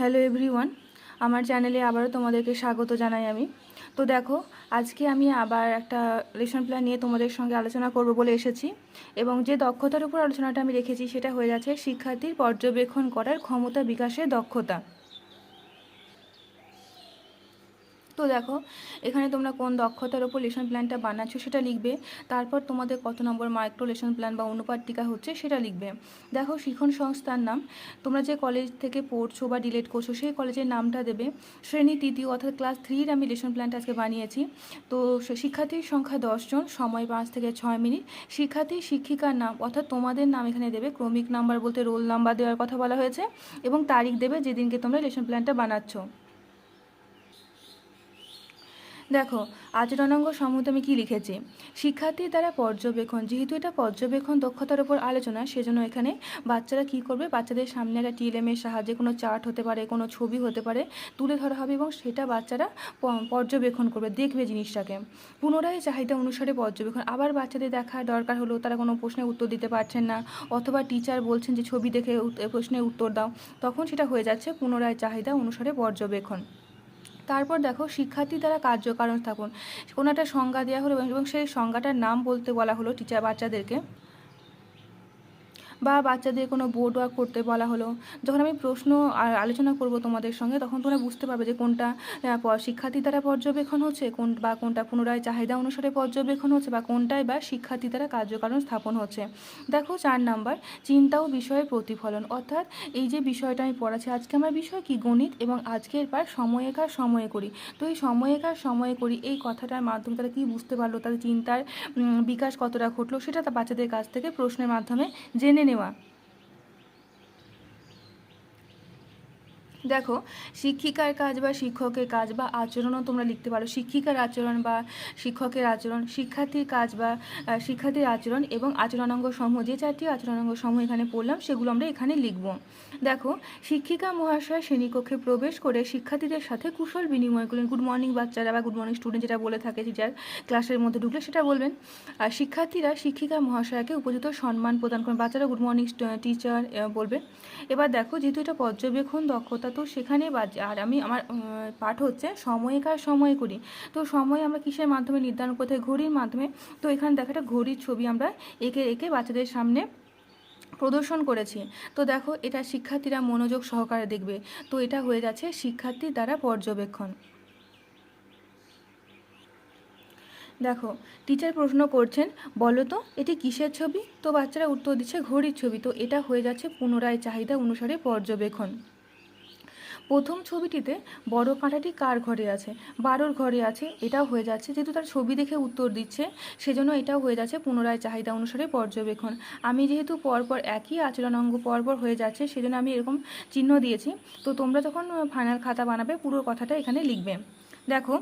Hello everyone আমার চ্যানেলে আবারও তোমাদেরকে স্বাগত জানাই আমি। তো দেখো, আজকে আমি আবার একটা লেসন প্ল্যান নিয়ে তোমাদের সঙ্গে আলোচনা করব বলে এসেছি এবং যে দক্ষতার উপর আলোচনাটা আমি রেখেছি সেটা হয়ে যাচ্ছে শিক্ষার্থীর পর্যবেক্ষণ করার ক্ষমতা বিকাশের দক্ষতা। তো দেখো, এখানে তোমরা কোন দক্ষতার ওপর লেসন প্ল্যানটা বানাচ্ছ সেটা লিখবে, তারপর তোমাদের কত নম্বর মাইক্রো লেসন প্ল্যান বা অনুপাতিকা হচ্ছে সেটা লিখবে। দেখো, শিখন সংস্থার নাম, তোমরা যে কলেজ থেকে পড়ছো বা ডিলেট করছ সেই কলেজের নামটা দেবে। শ্রেণি তৃতীয় অর্থাৎ ক্লাস থ্রির আমি লেসন প্ল্যানটা আজকে বানিয়েছি। তো শিক্ষার্থীর সংখ্যা দশজন সময় পাঁচ থেকে ছয় মিনিট। শিক্ষার্থী, শিক্ষিকার নাম, অর্থাৎ তোমাদের নাম এখানে দেবে, ক্রমিক নাম্বার বলতে রোল নাম্বার দেওয়ার কথা বলা হয়েছে এবং তারিখ দেবে যেদিনকে তোমরা লেসন প্ল্যানটা বানাচ্ছো। দেখো আচরণাঙ্গ সম্মত আমি কী লিখেছি? শিক্ষার্থী দ্বারা পর্যবেক্ষণ, যেহেতু এটা পর্যবেক্ষণ দক্ষতার উপর আলোচনা, সেজন্য এখানে বাচ্চারা কি করবে? বাচ্চাদের সামনে একটা টিএলএমের সাহায্যে কোনো চার্ট হতে পারে, কোনো ছবি হতে পারে, তুলে ধরা হবে এবং সেটা বাচ্চারা পর্যবেক্ষণ করবে, দেখবে জিনিসটাকে। পুনরায় চাহিদা অনুসারে পর্যবেক্ষণ। আবার বাচ্চাদের দেখা দরকার হলো তারা কোনো প্রশ্নের উত্তর দিতে পারছেন না, অথবা টিচার বলছেন যে ছবি দেখে প্রশ্নের উত্তর দাও, তখন সেটা হয়ে যাচ্ছে পুনরায় চাহিদা অনুসারে পর্যবেক্ষণ। তারপর দেখো, শিক্ষার্থী দ্বারা কার্যকারণ স্থাপন। কোনো একটা সংজ্ঞা দেওয়া হলো এবং সেই সংজ্ঞাটার নাম বলতে বলা হলো টিচার বাচ্চাদেরকে। বা বাচ্চাদের কোনো বোর্ড ওয়ার্ক করতে বলা হলো। যখন আমি প্রশ্ন আর আলোচনা করব তোমাদের সঙ্গে, তখন তোমরা বুঝতে পারবে যে কোনটা শিক্ষার্থী দ্বারা পর্যবেক্ষণ হচ্ছে, কোন, বা কোনটা পুনরায় চাহিদা অনুসারে পর্যবেক্ষণ হচ্ছে, বা কোনটায় বা শিক্ষার্থী দ্বারা কার্যকারণ স্থাপন হচ্ছে। দেখো চার নাম্বার, চিন্তা ও বিষয়ের প্রতিফলন। অর্থাৎ এই যে বিষয়টা আমি পড়াচ্ছি, আজকে আমার বিষয় কি? গণিত এবং আজকের পার সময়েকার সময়ে করি। তো এই সময়েকার সময়ে করি, এই কথাটার মাধ্যমে তারা কি বুঝতে পারল? তাদের চিন্তার বিকাশ কতটা ঘটলো? সেটা তা বাচ্চাদের কাছ থেকে প্রশ্নের মাধ্যমে জেনে 尼瓦 দেখো, শিক্ষিকার কাজ বা শিক্ষকের কাজ বা আচরণও তোমরা লিখতে পারো। শিক্ষিকার আচরণ বা শিক্ষকের আচরণ, শিক্ষার্থীর কাজ বা শিক্ষার্থীর আচরণ এবং আচরণাঙ্গ সমূহ, যে চারটি আচরণাঙ্গ সমূহ এখানে পড়লাম, সেগুলো আমরা এখানে লিখব। দেখো, শিক্ষিকা, মহাশয়, শ্রেণীকক্ষে প্রবেশ করে শিক্ষার্থীদের সাথে কুশল বিনিময় করলেন। গুড মর্নিং বাচ্চারা বা গুড মর্নিং স্টুডেন্ট যেটা বলে থাকে টিচার ক্লাসের মধ্যে ঢুকলে সেটা বলবেন। আর শিক্ষার্থীরা শিক্ষিকা, মহাশয়কে উপযুক্ত সম্মান প্রদান করেন। বাচ্চারা গুড মর্নিং টিচার বলবে। এবার দেখো, যেহেতু এটা পর্যবেক্ষণ দক্ষতা তো সেখানে আর আমি আমার পাঠ হচ্ছে সময়কার সময় করি। তো সময় আমরা কিসের মাধ্যমে, নির্ধারণ করতে? ঘড়ির মাধ্যমে। তো এখানে দেখো ঘড়ির ছবি আমরা এঁকে এঁকে বাচ্চাদের সামনে প্রদর্শন করেছি। তো দেখো, এটা শিক্ষার্থীরা মনোযোগ সহকারে দেখবে। তো এটা হয়ে যাচ্ছে শিক্ষার্থীর দ্বারা পর্যবেক্ষণ। দেখো টিচার প্রশ্ন করছেন, বলো তো, এটি কিসের ছবি? তো বাচ্চারা উত্তর দিচ্ছে, ঘড়ির ছবি। তো এটা হয়ে যাচ্ছে পুনরায় চাহিদা অনুসারে পর্যবেক্ষণ। প্রথম ছবিটিতে বড় কাঁটাটি কার ঘরে আছে? বারোর ঘরে আছে, এটাও হয়ে যাচ্ছে। যেহেতু তার ছবি দেখে উত্তর দিচ্ছে, সেজন্য এটাও হয়ে যাচ্ছে পুনরায় চাহিদা অনুসারে পর্যবেক্ষণ। আমি যেহেতু পরপর একই আচরণ অঙ্গ পরপর হয়ে যাচ্ছে, সেজন্য আমি এরকম চিহ্ন দিয়েছি। তো তোমরা যখন ফাইনাল খাতা বানাবে, পুরো কথাটা এখানে লিখবে। দেখো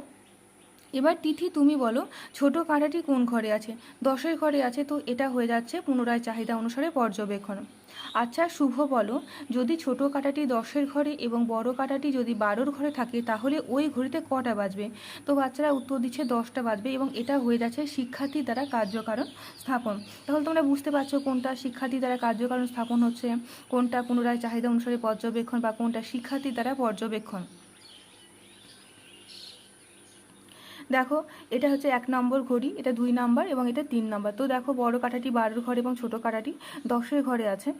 এবার তিথি, তুমি বলো, ছোট কাঁটাটি কোন ঘরে আছে? দশের ঘরে আছে তো এটা হয়ে যাচ্ছে পুনরায় চাহিদা অনুসারে পর্যবেক্ষণ। আচ্ছা শুভ বলো, যদি ছোট কাঁটাটি দশের ঘরে এবং বড় কাঁটাটি যদি বারোর ঘরে থাকে, তাহলে ওই ঘড়িতে কটা বাজবে? তো বাচ্চারা উত্তর দিচ্ছে দশটা বাজবে এবং এটা হয়ে যাচ্ছে শিক্ষার্থী দ্বারা কার্যকারণ স্থাপন। তাহলে তোমরা বুঝতে পারছ কোনটা শিক্ষার্থী দ্বারা কার্যকারণ স্থাপন হচ্ছে, কোনটা পুনরায় চাহিদা অনুসারে পর্যবেক্ষণ বা কোনটা শিক্ষার্থী দ্বারা পর্যবেক্ষণ। দেখো, এটা হচ্ছে এক নম্বর ঘড়ি, এটা দুই নাম্বার এবং এটা তিন নাম্বার। তো দেখো, বড় কাঁটাটি, বারোর ঘরে এবং ছোট কাঁটাটি দশের ঘরে আছে।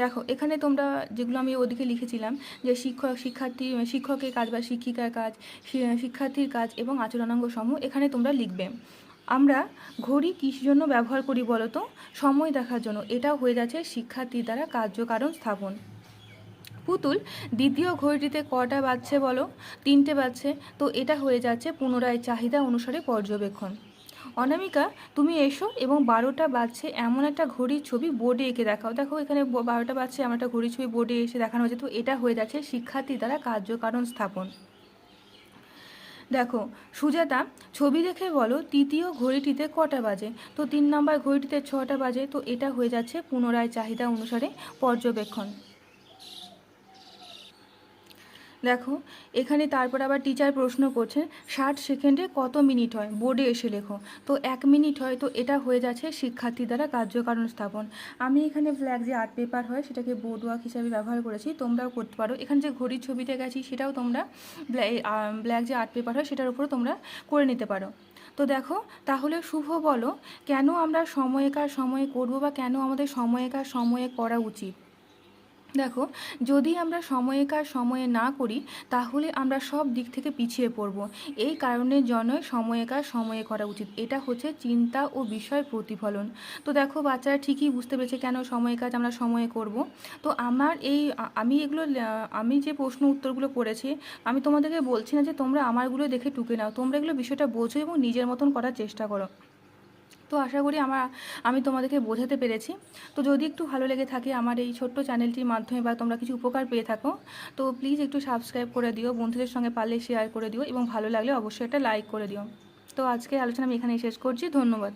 দেখো, এখানে তোমরা যেগুলো আমি ওদিকে লিখেছিলাম, যে শিক্ষক, শিক্ষার্থী, শিক্ষকের কাজ বা শিক্ষিকার কাজ শিক্ষার্থীর কাজ এবং আচরণাঙ্গ সমূহ এখানে তোমরা লিখবে। আমরা ঘড়ি কিস জন্য ব্যবহার করি বলো তো সময় দেখার জন্য। এটা হয়ে যাচ্ছে শিক্ষার্থী দ্বারা কার্যকারণ স্থাপন। পুতুল, দ্বিতীয় ঘড়িটিতে কটা বাজছে বলো? তিনটে বাজছে। তো এটা হয়ে যাচ্ছে পুনরায় চাহিদা অনুসারে পর্যবেক্ষণ। অনামিকা, তুমি এসো এবং বারোটা বাজছে এমন একটা ঘড়ির ছবি বোর্ডে এঁকে দেখাও। দেখো, এখানে বারোটা বাজছে এমন একটা ঘড়ির ছবি বোর্ডে এসে দেখানো হয়েছে। তো এটা হয়ে যাচ্ছে শিক্ষার্থী দ্বারা কার্যকারণ স্থাপন। দেখো, সুজাতা, ছবি দেখে বলো তৃতীয় ঘড়িটিতে কটা বাজে? তো তিন নম্বর ঘড়িটিতে ছটা বাজে। তো এটা হয়ে যাচ্ছে পুনরায় চাহিদা অনুসারে পর্যবেক্ষণ। দেখো, এখানে তারপর আবার টিচার প্রশ্ন করছেন ষাট সেকেন্ডে কত মিনিট হয়? বোর্ডে এসে লেখো। তো এক মিনিট হয়, তো এটা হয়ে যাচ্ছে শিক্ষার্থী দ্বারা কার্যকারণ স্থাপন। আমি এখানে ব্ল্যাক যে আর্ট পেপার হয়, সেটাকে বোর্ড ওয়ার্ক হিসাবে ব্যবহার করেছি, তোমরাও করতে পারো। এখানে যে ঘড়ির ছবিতে গেছি, সেটাও তোমরা ব্ল্যাক যে আর্ট পেপার হয়, সেটার উপরও তোমরা করে নিতে পারো। তো দেখো, তাহলে শুভ বলো, কেন আমরা সময়কার সময়ে করব বা কেন আমাদের সময়কার সময়ে করা উচিত? দেখো, যদি আমরা সময়কার সময়ে না করি, তাহলে আমরা সব দিক থেকে পিছিয়ে পড়ব। এই কারণের জন্যই সময়কার সময়ে করা উচিত। এটা হচ্ছে চিন্তা ও বিষয় প্রতিফলন। তো দেখো, বাচ্চারা ঠিকই বুঝতে পেরেছে কেন সময় কাজ আমরা সময়ে করব। তো আমার এই, আমি এগুলো, আমি যে প্রশ্ন উত্তরগুলো করেছি, আমি তোমাদেরকে বলছি না যে তোমরা আমারগুলো দেখে টুকে নাও। তোমরা এগুলো বিষয়টা বোঝো এবং নিজের মতন করার চেষ্টা করো। তো আশা করি আমার, আমি তোমাদেরকে বোঝাতে পেরেছি। তো যদি একটু ভালো লেগে থাকে আমার এই ছোট্ট চ্যানেলটির মাধ্যমে বা তোমরা কিছু উপকার পেয়ে থাকো, তো প্লিজ একটু সাবস্ক্রাইব করে দিও, বন্ধুদের সঙ্গে পারলে শেয়ার করে দিও এবং ভালো লাগলে অবশ্যই একটা লাইক করে দিও। তো আজকে আলোচনা আমি এখানেই শেষ করছি, ধন্যবাদ।